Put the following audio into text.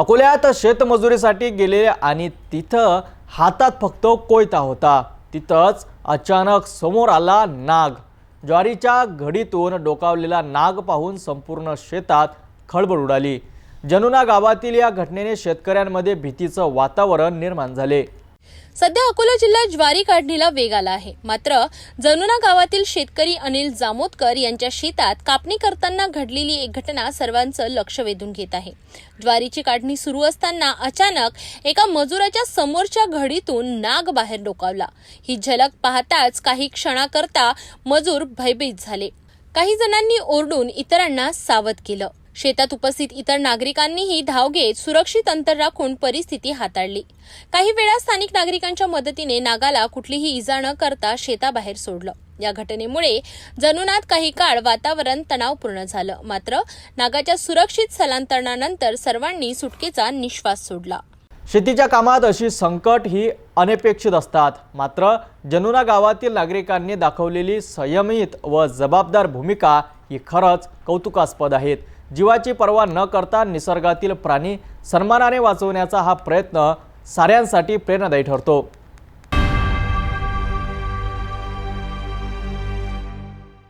अकोल्यात शेतमजुरीसाठी गेले आणि तिथं हातात फक्त कोयता होता. तिथंच अचानक समोर आला नाग. ज्वारीच्या घडीतून डोकावलेला नाग पाहून संपूर्ण शेतात खळबळ उडाली. जनुना गावातील या घटनेने शेतकऱ्यांमध्ये भीतीचं वातावरण निर्माण झाले. सध्या अकोला जिल्ह्यात ज्वारी काढणीला वेग आला आहे. मात्र जनुना गावातील शेतकरी अनिल जामोदकर यांच्या शेतात कापणी करताना घडलेली एक घटना सर्वांचं लक्ष वेधून घेत आहे. ज्वारीची काढणी सुरू असताना अचानक एका मजुराच्या समोरच्या घडीतून नाग बाहेर डोकावला. ही झलक पाहताच काही क्षणाकरता मजूर भयभीत झाले. काही जणांनी ओरडून इतरांना सावध केलं. शेतात उपस्थित इतर नागरिकांनीही धाव घेत सुरक्षित अंतर राखून परिस्थिती हाताळली. काही वेळा स्थानिक नागरिकांच्या मदतीने नागाला कुठलीही इजा न करता शेताबाहेर सोडलं. या घटनेमुळे जनुनात काही काळ वातावरण तणावपूर्ण झालं. मात्र नागाच्या सुरक्षित स्थलांतरणानंतर सर्वांनी सुटकेचा निश्वास सोडला. शेतीच्या कामात अशी संकट ही अनपेक्षित असतात. मात्र जनुना गावातील नागरिकांनी दाखवलेली संयमित व जबाबदार भूमिका ही खरंच कौतुकास्पद आहेत. जीवाची पर्वा न करता निसर्गातील प्राणी सन्मानाने वाचवण्याचा हा प्रयत्न साऱ्यांसाठी प्रेरणादायी ठरतो.